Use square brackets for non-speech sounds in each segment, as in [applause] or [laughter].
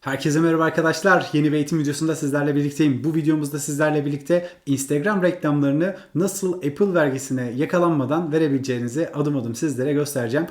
Herkese merhaba arkadaşlar. Yeni bir eğitim videosunda sizlerle birlikteyim. Bu videomuzda sizlerle birlikte Instagram reklamlarını nasıl Apple vergisine yakalanmadan verebileceğinizi adım adım sizlere göstereceğim.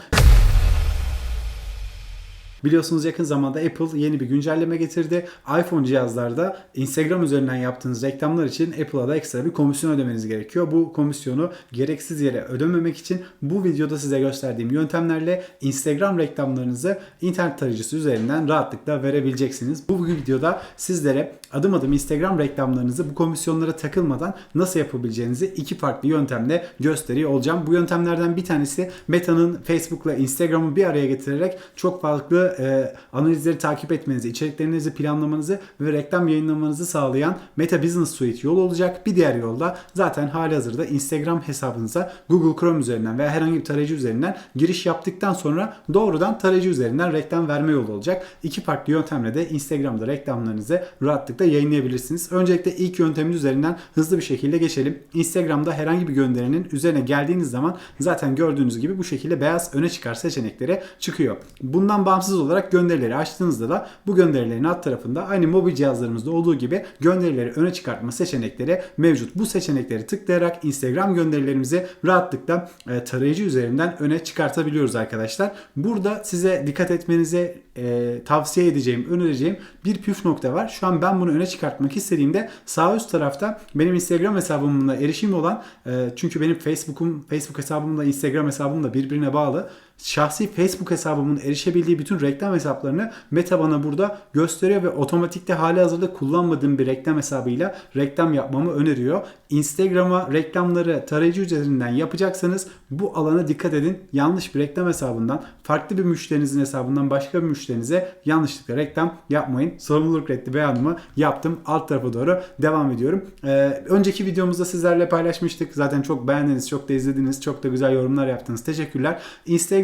Biliyorsunuz yakın zamanda Apple yeni bir güncelleme getirdi. iPhone cihazlarda Instagram üzerinden yaptığınız reklamlar için Apple'a da ekstra bir komisyon ödemeniz gerekiyor. Bu komisyonu gereksiz yere ödememek için bu videoda size gösterdiğim yöntemlerle Instagram reklamlarınızı internet tarayıcısı üzerinden rahatlıkla verebileceksiniz. Bu videoda sizlere adım adım Instagram reklamlarınızı bu komisyonlara takılmadan nasıl yapabileceğinizi iki farklı yöntemle gösteriyor olacağım. Bu yöntemlerden bir tanesi Meta'nın Facebook'la Instagram'ı bir araya getirerek çok farklı e, analizleri takip etmenizi, içeriklerinizi planlamanızı ve reklam yayınlamanızı sağlayan Meta Business Suite yol olacak. Bir diğer yolda zaten hali hazırda Instagram hesabınıza Google Chrome üzerinden veya herhangi bir tarayıcı üzerinden giriş yaptıktan sonra doğrudan tarayıcı üzerinden reklam verme yolu olacak. İki farklı yöntemle de Instagram'da reklamlarınızı rahatlıkla yayınlayabilirsiniz. Öncelikle ilk yöntemin üzerinden hızlı bir şekilde geçelim. Instagram'da herhangi bir gönderinin üzerine geldiğiniz zaman zaten gördüğünüz gibi bu şekilde beyaz öne çıkar seçenekleri çıkıyor. Bundan bağımsız olarak gönderileri açtığınızda da bu gönderilerin alt tarafında aynı mobil cihazlarımızda olduğu gibi gönderileri öne çıkartma seçenekleri mevcut. Bu seçenekleri tıklayarak Instagram gönderilerimizi rahatlıkla e, tarayıcı üzerinden öne çıkartabiliyoruz arkadaşlar. Burada size dikkat etmenize e, tavsiye edeceğim, önereceğim bir püf nokta var. Şu an ben bunu öne çıkartmak istediğimde sağ üst tarafta benim Instagram hesabımla erişim olan e, çünkü benim Facebook'um Facebook hesabımla Instagram hesabım da birbirine bağlı şahsi Facebook hesabımın erişebildiği bütün reklam hesaplarını Meta bana burada gösteriyor ve otomatikte hali hazırda kullanmadığım bir reklam hesabıyla reklam yapmamı öneriyor. Instagram'a reklamları tarayıcı üzerinden yapacaksanız bu alana dikkat edin. Yanlış bir reklam hesabından, farklı bir müşterinizin hesabından başka bir müşterinize yanlışlıkla reklam yapmayın. Sorumluluk reddi beyanımı yaptım. Alt tarafa doğru devam ediyorum. Ee, önceki videomuzda sizlerle paylaşmıştık. Zaten çok beğendiniz, çok da izlediniz, çok da güzel yorumlar yaptınız. Teşekkürler.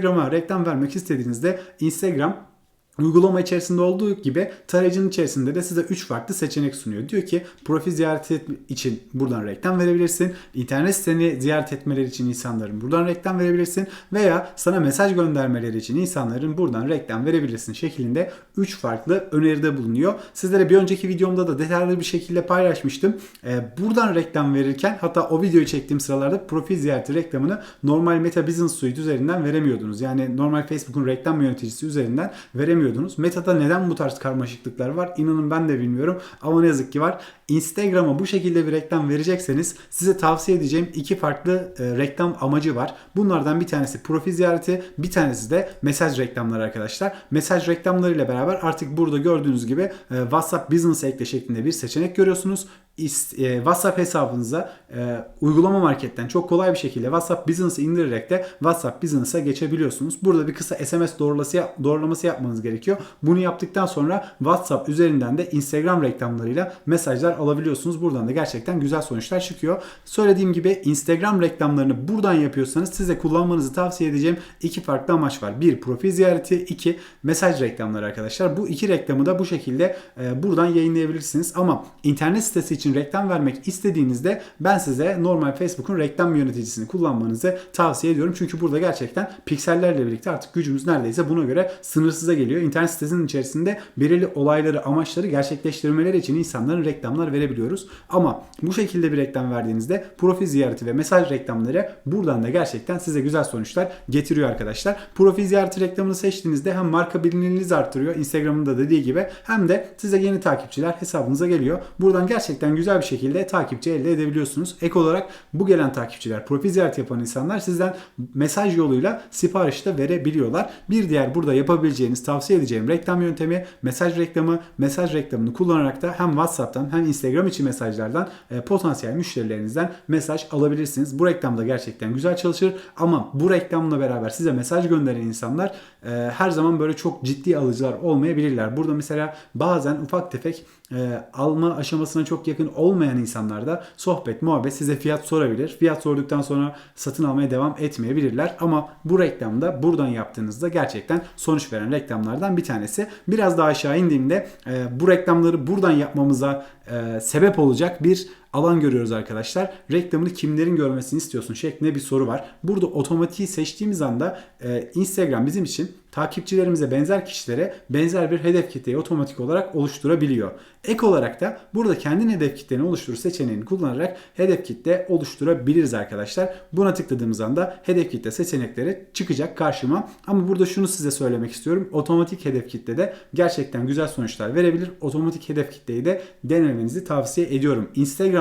Instagram'a reklam vermek istediğinizde Instagram Uygulama içerisinde olduğu gibi tarayıcının içerisinde de size 3 farklı seçenek sunuyor. Diyor ki profil ziyareti için buradan reklam verebilirsin. İnternet siteni ziyaret etmeleri için insanların buradan reklam verebilirsin. Veya sana mesaj göndermeleri için insanların buradan reklam verebilirsin şeklinde 3 farklı öneride bulunuyor. Sizlere bir önceki videomda da detaylı bir şekilde paylaşmıştım. Ee, buradan reklam verirken hatta o videoyu çektiğim sıralarda profil ziyareti reklamını normal Meta Business Suite üzerinden veremiyordunuz. Yani normal Facebook'un reklam yöneticisi üzerinden veremiyordunuz veremiyordunuz. Meta'da neden bu tarz karmaşıklıklar var? İnanın ben de bilmiyorum ama ne yazık ki var. Instagram'a bu şekilde bir reklam verecekseniz size tavsiye edeceğim iki farklı e, reklam amacı var. Bunlardan bir tanesi profil ziyareti, bir tanesi de mesaj reklamları arkadaşlar. Mesaj reklamlarıyla beraber artık burada gördüğünüz gibi e, WhatsApp Business ekle şeklinde bir seçenek görüyorsunuz. E, WhatsApp hesabınıza e, uygulama marketten çok kolay bir şekilde WhatsApp Business'ı indirerek de WhatsApp Business'a geçebiliyorsunuz. Burada bir kısa SMS doğrulaması, doğrulaması yapmanız gerekiyor. Bunu yaptıktan sonra WhatsApp üzerinden de Instagram reklamlarıyla mesajlar alabiliyorsunuz. Buradan da gerçekten güzel sonuçlar çıkıyor. Söylediğim gibi Instagram reklamlarını buradan yapıyorsanız size kullanmanızı tavsiye edeceğim iki farklı amaç var. Bir profil ziyareti, iki mesaj reklamları arkadaşlar. Bu iki reklamı da bu şekilde e, buradan yayınlayabilirsiniz. Ama internet sitesi için reklam vermek istediğinizde ben size normal Facebook'un reklam yöneticisini kullanmanızı tavsiye ediyorum. Çünkü burada gerçekten piksellerle birlikte artık gücümüz neredeyse buna göre sınırsıza geliyor. İnternet sitesinin içerisinde belirli olayları, amaçları gerçekleştirmeleri için insanların reklamlar verebiliyoruz. Ama bu şekilde bir reklam verdiğinizde profil ziyareti ve mesaj reklamları buradan da gerçekten size güzel sonuçlar getiriyor arkadaşlar. Profil ziyareti reklamını seçtiğinizde hem marka bilinirliğinizi artırıyor Instagram'ın da dediği gibi hem de size yeni takipçiler hesabınıza geliyor. Buradan gerçekten güzel bir şekilde takipçi elde edebiliyorsunuz. Ek olarak bu gelen takipçiler, profil ziyareti yapan insanlar sizden mesaj yoluyla sipariş de verebiliyorlar. Bir diğer burada yapabileceğiniz, tavsiye edeceğim reklam yöntemi mesaj reklamı. Mesaj reklamını kullanarak da hem WhatsApp'tan hem Instagram içi mesajlardan e, potansiyel müşterilerinizden mesaj alabilirsiniz. Bu reklam da gerçekten güzel çalışır ama bu reklamla beraber size mesaj gönderen insanlar e, her zaman böyle çok ciddi alıcılar olmayabilirler. Burada mesela bazen ufak tefek e, alma aşamasına çok yakın olmayan insanlarda sohbet, muhabbet size fiyat sorabilir. Fiyat sorduktan sonra satın almaya devam etmeyebilirler. Ama bu reklamda buradan yaptığınızda gerçekten sonuç veren reklamlardan bir tanesi. Biraz daha aşağı indiğimde e, bu reklamları buradan yapmamıza e, sebep olacak bir alan görüyoruz arkadaşlar. Reklamını kimlerin görmesini istiyorsun şeklinde bir soru var. Burada otomatiği seçtiğimiz anda e, Instagram bizim için takipçilerimize benzer kişilere benzer bir hedef kitleyi otomatik olarak oluşturabiliyor. Ek olarak da burada kendin hedef kitleni oluştur seçeneğini kullanarak hedef kitle oluşturabiliriz arkadaşlar. Buna tıkladığımız anda hedef kitle seçenekleri çıkacak karşıma. Ama burada şunu size söylemek istiyorum. Otomatik hedef kitle de gerçekten güzel sonuçlar verebilir. Otomatik hedef kitleyi de denemenizi tavsiye ediyorum.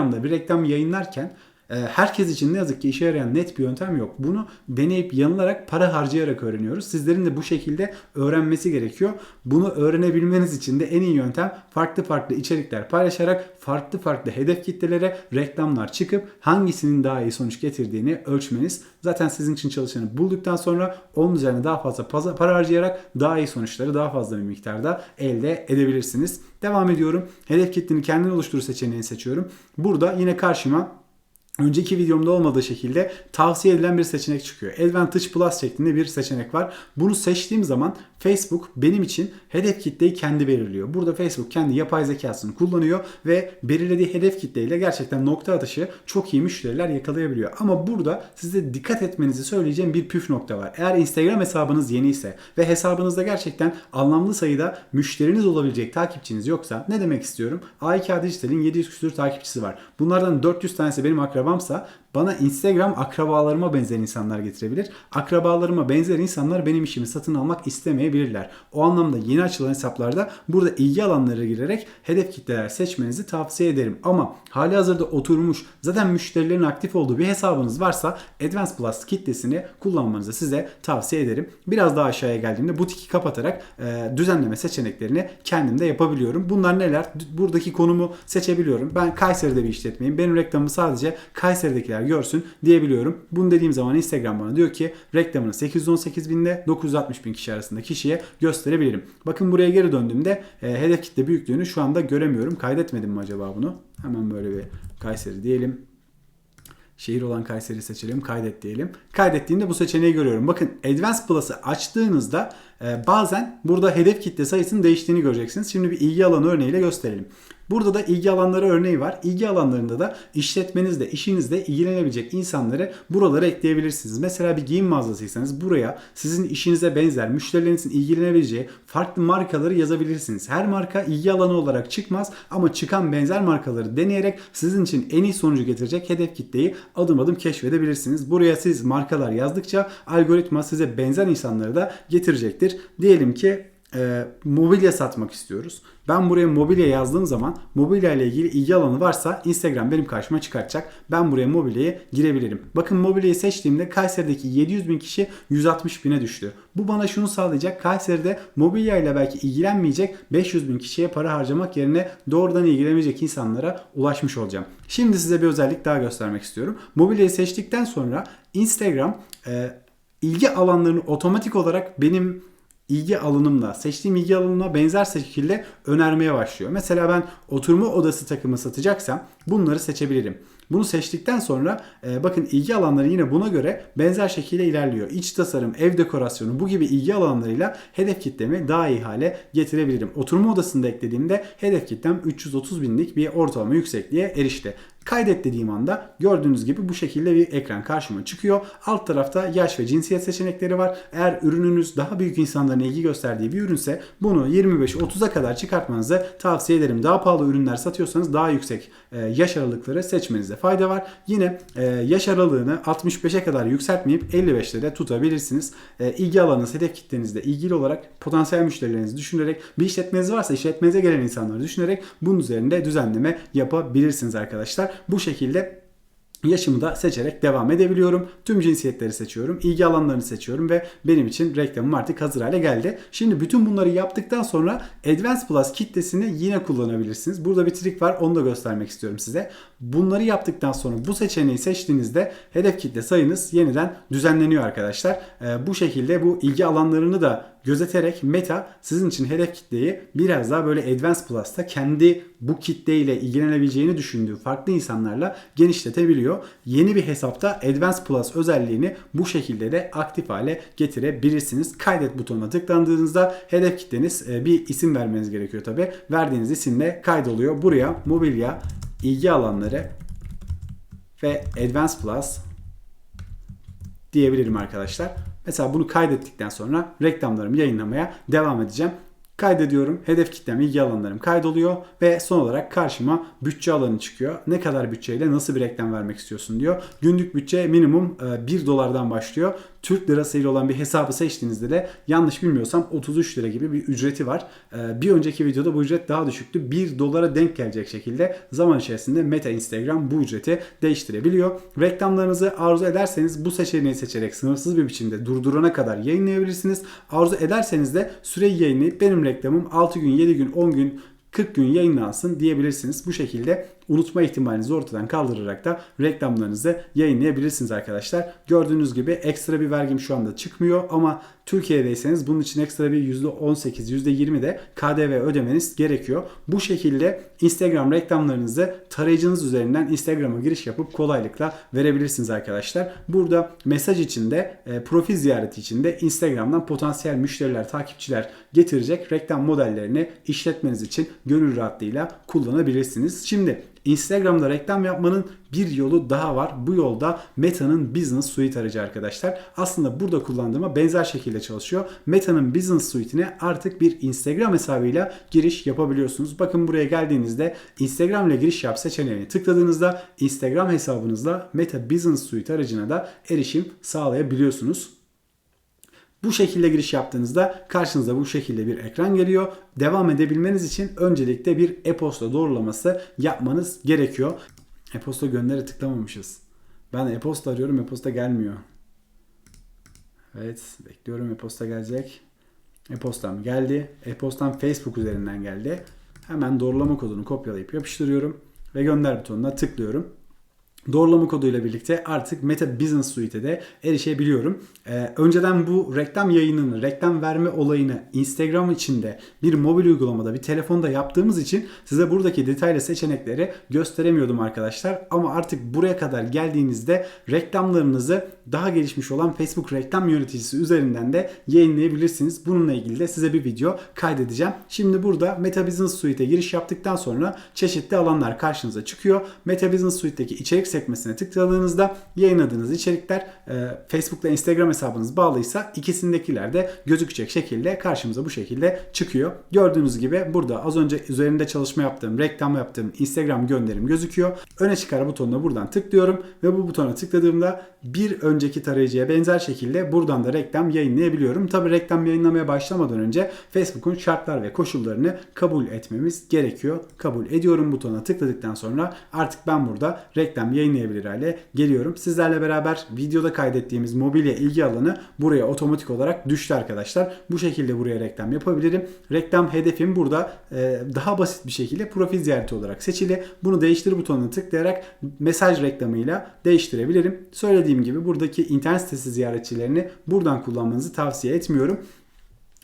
Instagram'da bir reklam yayınlarken herkes için ne yazık ki işe yarayan net bir yöntem yok. Bunu deneyip yanılarak para harcayarak öğreniyoruz. Sizlerin de bu şekilde öğrenmesi gerekiyor. Bunu öğrenebilmeniz için de en iyi yöntem farklı farklı içerikler paylaşarak farklı farklı hedef kitlelere reklamlar çıkıp hangisinin daha iyi sonuç getirdiğini ölçmeniz. Zaten sizin için çalışanı bulduktan sonra onun üzerine daha fazla para harcayarak daha iyi sonuçları daha fazla bir miktarda elde edebilirsiniz. Devam ediyorum. Hedef kitleni kendin oluştur seçeneğini seçiyorum. Burada yine karşıma önceki videomda olmadığı şekilde tavsiye edilen bir seçenek çıkıyor. Advantage Plus şeklinde bir seçenek var. Bunu seçtiğim zaman Facebook benim için hedef kitleyi kendi belirliyor. Burada Facebook kendi yapay zekasını kullanıyor ve belirlediği hedef kitleyle gerçekten nokta atışı çok iyi müşteriler yakalayabiliyor. Ama burada size dikkat etmenizi söyleyeceğim bir püf nokta var. Eğer Instagram hesabınız yeni ise ve hesabınızda gerçekten anlamlı sayıda müşteriniz olabilecek takipçiniz yoksa ne demek istiyorum? A2 Dijital'in 700 küsur takipçisi var. Bunlardan 400 tanesi benim akrabamsa bana Instagram akrabalarıma benzer insanlar getirebilir. Akrabalarıma benzer insanlar benim işimi satın almak istemeyebilirler. O anlamda yeni açılan hesaplarda burada ilgi alanları girerek hedef kitleler seçmenizi tavsiye ederim. Ama hali hazırda oturmuş zaten müşterilerin aktif olduğu bir hesabınız varsa Advanced Plus kitlesini kullanmanızı size tavsiye ederim. Biraz daha aşağıya geldiğimde butiki kapatarak e, düzenleme seçeneklerini kendim de yapabiliyorum. Bunlar neler? Buradaki konumu seçebiliyorum. Ben Kayseri'de bir işletmeyim. Benim reklamımı sadece Kayseri'dekiler görsün diyebiliyorum. Bunu dediğim zaman Instagram bana diyor ki reklamını 818 binde 960 bin kişi arasında kişiye gösterebilirim. Bakın buraya geri döndüğümde e, hedef kitle büyüklüğünü şu anda göremiyorum. Kaydetmedim mi acaba bunu? Hemen böyle bir Kayseri diyelim. Şehir olan Kayseri seçelim. Kaydet diyelim. Kaydettiğimde bu seçeneği görüyorum. Bakın Advanced Plus'ı açtığınızda e, bazen burada hedef kitle sayısının değiştiğini göreceksiniz. Şimdi bir ilgi alanı örneğiyle gösterelim. Burada da ilgi alanları örneği var. İlgi alanlarında da işletmenizde, işinizde ilgilenebilecek insanları buralara ekleyebilirsiniz. Mesela bir giyim mağazasıysanız buraya sizin işinize benzer, müşterilerinizin ilgilenebileceği farklı markaları yazabilirsiniz. Her marka ilgi alanı olarak çıkmaz ama çıkan benzer markaları deneyerek sizin için en iyi sonucu getirecek hedef kitleyi adım adım keşfedebilirsiniz. Buraya siz markalar yazdıkça algoritma size benzer insanları da getirecektir. Diyelim ki e, mobilya satmak istiyoruz. Ben buraya mobilya yazdığım zaman mobilya ile ilgili ilgi alanı varsa Instagram benim karşıma çıkartacak. Ben buraya mobilyaya girebilirim. Bakın mobilyayı seçtiğimde Kayseri'deki 700 bin kişi 160 bine düştü. Bu bana şunu sağlayacak. Kayseri'de mobilya ile belki ilgilenmeyecek 500 bin kişiye para harcamak yerine doğrudan ilgilenmeyecek insanlara ulaşmış olacağım. Şimdi size bir özellik daha göstermek istiyorum. Mobilyayı seçtikten sonra Instagram e, ilgi alanlarını otomatik olarak benim ilgi alanımla, seçtiğim ilgi alanıma benzer şekilde önermeye başlıyor. Mesela ben oturma odası takımı satacaksam bunları seçebilirim. Bunu seçtikten sonra e, bakın ilgi alanları yine buna göre benzer şekilde ilerliyor. İç tasarım, ev dekorasyonu bu gibi ilgi alanlarıyla hedef kitlemi daha iyi hale getirebilirim. Oturma odasında eklediğimde hedef kitlem 330 binlik bir ortalama yüksekliğe erişti. Kaydet dediğim anda gördüğünüz gibi bu şekilde bir ekran karşıma çıkıyor. Alt tarafta yaş ve cinsiyet seçenekleri var. Eğer ürününüz daha büyük insanların ilgi gösterdiği bir ürünse bunu 25-30'a kadar çıkartmanızı tavsiye ederim. Daha pahalı ürünler satıyorsanız daha yüksek e, yaş aralıkları seçmenizde fayda var. Yine e, yaş aralığını 65'e kadar yükseltmeyip 55'te de tutabilirsiniz. E, ilgi alanınız, hedef kitlenizde ilgili olarak potansiyel müşterilerinizi düşünerek bir işletmeniz varsa işletmenize gelen insanları düşünerek bunun üzerinde düzenleme yapabilirsiniz arkadaşlar. Bu şekilde yaşımı da seçerek devam edebiliyorum. Tüm cinsiyetleri seçiyorum. ilgi alanlarını seçiyorum ve benim için reklamım artık hazır hale geldi. Şimdi bütün bunları yaptıktan sonra Advanced Plus kitlesini yine kullanabilirsiniz. Burada bir trik var. Onu da göstermek istiyorum size. Bunları yaptıktan sonra bu seçeneği seçtiğinizde hedef kitle sayınız yeniden düzenleniyor arkadaşlar. Ee, bu şekilde bu ilgi alanlarını da gözeterek Meta sizin için hedef kitleyi biraz daha böyle Advanced Plus'ta kendi bu kitleyle ilgilenebileceğini düşündüğü farklı insanlarla genişletebiliyor. Yeni bir hesapta Advanced Plus özelliğini bu şekilde de aktif hale getirebilirsiniz. Kaydet butonuna tıklandığınızda hedef kitleniz e, bir isim vermeniz gerekiyor tabi. Verdiğiniz isimle kaydoluyor. Buraya mobilya ilgi alanları ve Advanced Plus diyebilirim arkadaşlar. Mesela bunu kaydettikten sonra reklamlarımı yayınlamaya devam edeceğim. Kaydediyorum. Hedef kitlem, ilgi alanlarım kaydoluyor ve son olarak karşıma bütçe alanı çıkıyor. Ne kadar bütçeyle nasıl bir reklam vermek istiyorsun diyor. Günlük bütçe minimum 1 dolardan başlıyor. Türk lirası ile olan bir hesabı seçtiğinizde de yanlış bilmiyorsam 33 lira gibi bir ücreti var. Ee, Bir önceki videoda bu ücret daha düşüktü. 1 dolara denk gelecek şekilde zaman içerisinde Meta Instagram bu ücreti değiştirebiliyor. Reklamlarınızı arzu ederseniz bu seçeneği seçerek sınırsız bir biçimde durdurana kadar yayınlayabilirsiniz. Arzu ederseniz de süreyi yayınlayıp benim reklamım 6 gün, 7 gün, 10 gün 40 gün yayınlansın diyebilirsiniz. Bu şekilde unutma ihtimalinizi ortadan kaldırarak da reklamlarınızı yayınlayabilirsiniz arkadaşlar. Gördüğünüz gibi ekstra bir vergim şu anda çıkmıyor ama Türkiye'deyseniz bunun için ekstra bir %18, %20 de KDV ödemeniz gerekiyor. Bu şekilde Instagram reklamlarınızı tarayıcınız üzerinden Instagram'a giriş yapıp kolaylıkla verebilirsiniz arkadaşlar. Burada mesaj içinde, e, profil ziyareti içinde Instagram'dan potansiyel müşteriler, takipçiler getirecek reklam modellerini işletmeniz için gönül rahatlığıyla kullanabilirsiniz. Şimdi Instagram'da reklam yapmanın bir yolu daha var. Bu yolda Meta'nın Business Suite aracı arkadaşlar. Aslında burada kullandığıma benzer şekilde çalışıyor. Meta'nın Business Suite'ine artık bir Instagram hesabıyla giriş yapabiliyorsunuz. Bakın buraya geldiğinizde Instagram ile giriş yap seçeneğini tıkladığınızda Instagram hesabınızla Meta Business Suite aracına da erişim sağlayabiliyorsunuz. Bu şekilde giriş yaptığınızda karşınıza bu şekilde bir ekran geliyor. Devam edebilmeniz için öncelikle bir e-posta doğrulaması yapmanız gerekiyor. E-posta gönderi tıklamamışız. Ben e-posta arıyorum e-posta gelmiyor. Evet bekliyorum e-posta gelecek. E-postam geldi. E-postam Facebook üzerinden geldi. Hemen doğrulama kodunu kopyalayıp yapıştırıyorum ve gönder butonuna tıklıyorum. Doğrulama koduyla birlikte artık Meta Business Suite'e de erişebiliyorum. Ee, önceden bu reklam yayınını, reklam verme olayını Instagram içinde bir mobil uygulamada, bir telefonda yaptığımız için size buradaki detaylı seçenekleri gösteremiyordum arkadaşlar. Ama artık buraya kadar geldiğinizde reklamlarınızı daha gelişmiş olan Facebook reklam yöneticisi üzerinden de yayınlayabilirsiniz. Bununla ilgili de size bir video kaydedeceğim. Şimdi burada Meta Business Suite'e giriş yaptıktan sonra çeşitli alanlar karşınıza çıkıyor. Meta Business Suite'deki içerik sekmesine tıkladığınızda yayınladığınız içerikler e, Facebook ile Instagram hesabınız bağlıysa ikisindekiler de gözükecek şekilde karşımıza bu şekilde çıkıyor. Gördüğünüz gibi burada az önce üzerinde çalışma yaptığım, reklam yaptığım Instagram gönderim gözüküyor. Öne çıkar butonuna buradan tıklıyorum ve bu butona tıkladığımda bir önceki tarayıcıya benzer şekilde buradan da reklam yayınlayabiliyorum. Tabi reklam yayınlamaya başlamadan önce Facebook'un şartlar ve koşullarını kabul etmemiz gerekiyor. Kabul ediyorum butonuna tıkladıktan sonra artık ben burada reklam yayınlayabilir hale geliyorum. Sizlerle beraber videoda kaydettiğimiz mobilya ilgi alanı buraya otomatik olarak düştü arkadaşlar. Bu şekilde buraya reklam yapabilirim. Reklam hedefim burada e, daha basit bir şekilde profil ziyareti olarak seçili. Bunu değiştir butonuna tıklayarak mesaj reklamıyla değiştirebilirim. Söylediğim gibi buradaki internet sitesi ziyaretçilerini buradan kullanmanızı tavsiye etmiyorum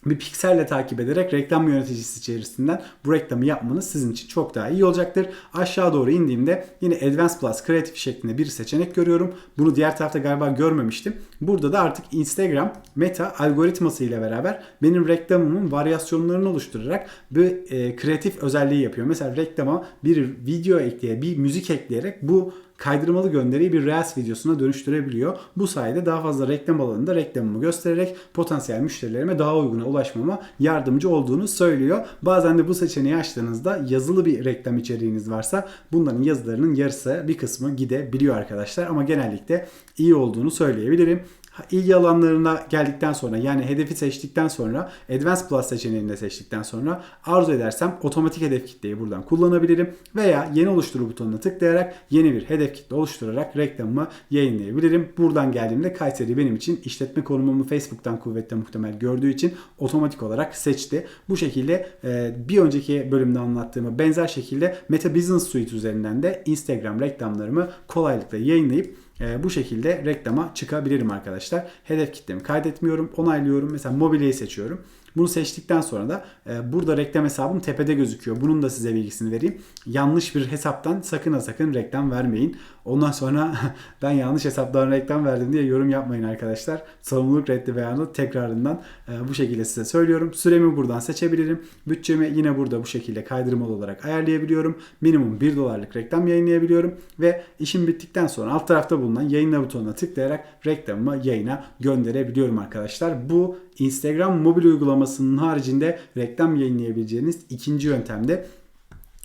bir pikselle takip ederek reklam yöneticisi içerisinden bu reklamı yapmanız sizin için çok daha iyi olacaktır. Aşağı doğru indiğimde yine Advanced Plus Creative şeklinde bir seçenek görüyorum. Bunu diğer tarafta galiba görmemiştim. Burada da artık Instagram Meta algoritması ile beraber benim reklamımın varyasyonlarını oluşturarak bir e, kreatif özelliği yapıyor. Mesela reklama bir video ekleye, bir müzik ekleyerek bu kaydırmalı gönderiyi bir Reels videosuna dönüştürebiliyor. Bu sayede daha fazla reklam alanında reklamımı göstererek potansiyel müşterilerime daha uyguna ulaşmama yardımcı olduğunu söylüyor. Bazen de bu seçeneği açtığınızda yazılı bir reklam içeriğiniz varsa bunların yazılarının yarısı bir kısmı gidebiliyor arkadaşlar. Ama genellikle iyi olduğunu söyleyebilirim ilgi alanlarına geldikten sonra yani hedefi seçtikten sonra Advanced Plus seçeneğini seçtikten sonra arzu edersem otomatik hedef kitleyi buradan kullanabilirim veya yeni oluştur butonuna tıklayarak yeni bir hedef kitle oluşturarak reklamımı yayınlayabilirim. Buradan geldiğimde Kayseri benim için işletme konumumu Facebook'tan kuvvetle muhtemel gördüğü için otomatik olarak seçti. Bu şekilde e, bir önceki bölümde anlattığımı benzer şekilde Meta Business Suite üzerinden de Instagram reklamlarımı kolaylıkla yayınlayıp e, bu şekilde reklama çıkabilirim arkadaşlar. Hedef kitlemi kaydetmiyorum, onaylıyorum. Mesela mobilyayı seçiyorum. Bunu seçtikten sonra da e, burada reklam hesabım tepede gözüküyor. Bunun da size bilgisini vereyim. Yanlış bir hesaptan sakın ha sakın reklam vermeyin. Ondan sonra [laughs] ben yanlış hesaptan reklam verdim diye yorum yapmayın arkadaşlar. Sorumluluk reddi beyanı tekrarından e, bu şekilde size söylüyorum. Süremi buradan seçebilirim. Bütçemi yine burada bu şekilde kaydırmalı olarak ayarlayabiliyorum. Minimum 1 dolarlık reklam yayınlayabiliyorum. Ve işim bittikten sonra alt tarafta bulunan yayınla butonuna tıklayarak reklamımı yayına gönderebiliyorum arkadaşlar. Bu Instagram mobil uygulamasının haricinde reklam yayınlayabileceğiniz ikinci yöntemde.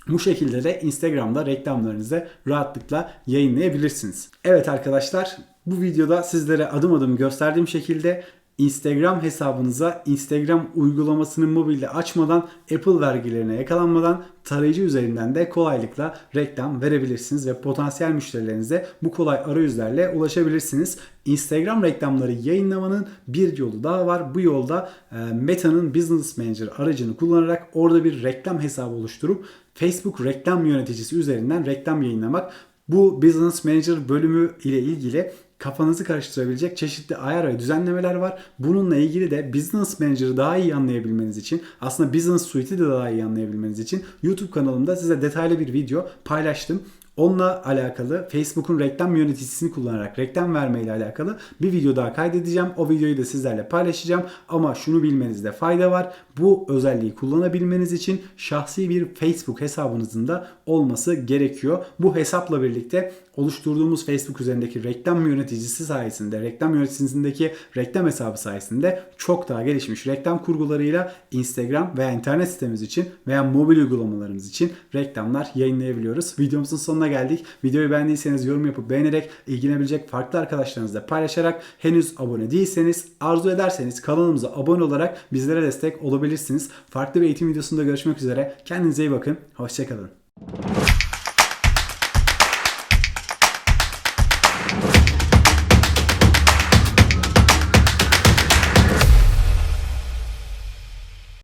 Bu şekilde de Instagram'da reklamlarınızı rahatlıkla yayınlayabilirsiniz. Evet arkadaşlar bu videoda sizlere adım adım gösterdiğim şekilde Instagram hesabınıza Instagram uygulamasını mobilde açmadan Apple vergilerine yakalanmadan tarayıcı üzerinden de kolaylıkla reklam verebilirsiniz ve potansiyel müşterilerinize bu kolay arayüzlerle ulaşabilirsiniz. Instagram reklamları yayınlamanın bir yolu daha var. Bu yolda Meta'nın Business Manager aracını kullanarak orada bir reklam hesabı oluşturup Facebook reklam yöneticisi üzerinden reklam yayınlamak. Bu Business Manager bölümü ile ilgili kafanızı karıştırabilecek çeşitli ayar ve düzenlemeler var. Bununla ilgili de Business Manager'ı daha iyi anlayabilmeniz için aslında Business Suite'i de daha iyi anlayabilmeniz için YouTube kanalımda size detaylı bir video paylaştım. Onunla alakalı Facebook'un reklam yöneticisini kullanarak reklam verme ile alakalı bir video daha kaydedeceğim. O videoyu da sizlerle paylaşacağım. Ama şunu bilmenizde fayda var. Bu özelliği kullanabilmeniz için şahsi bir Facebook hesabınızın da olması gerekiyor. Bu hesapla birlikte oluşturduğumuz Facebook üzerindeki reklam yöneticisi sayesinde, reklam yöneticisindeki reklam hesabı sayesinde çok daha gelişmiş reklam kurgularıyla Instagram veya internet sitemiz için veya mobil uygulamalarımız için reklamlar yayınlayabiliyoruz. Videomuzun sonuna geldik. Videoyu beğendiyseniz yorum yapıp beğenerek ilgilenebilecek farklı arkadaşlarınızla paylaşarak henüz abone değilseniz arzu ederseniz kanalımıza abone olarak bizlere destek olabilirsiniz. Farklı bir eğitim videosunda görüşmek üzere. Kendinize iyi bakın. Hoşçakalın.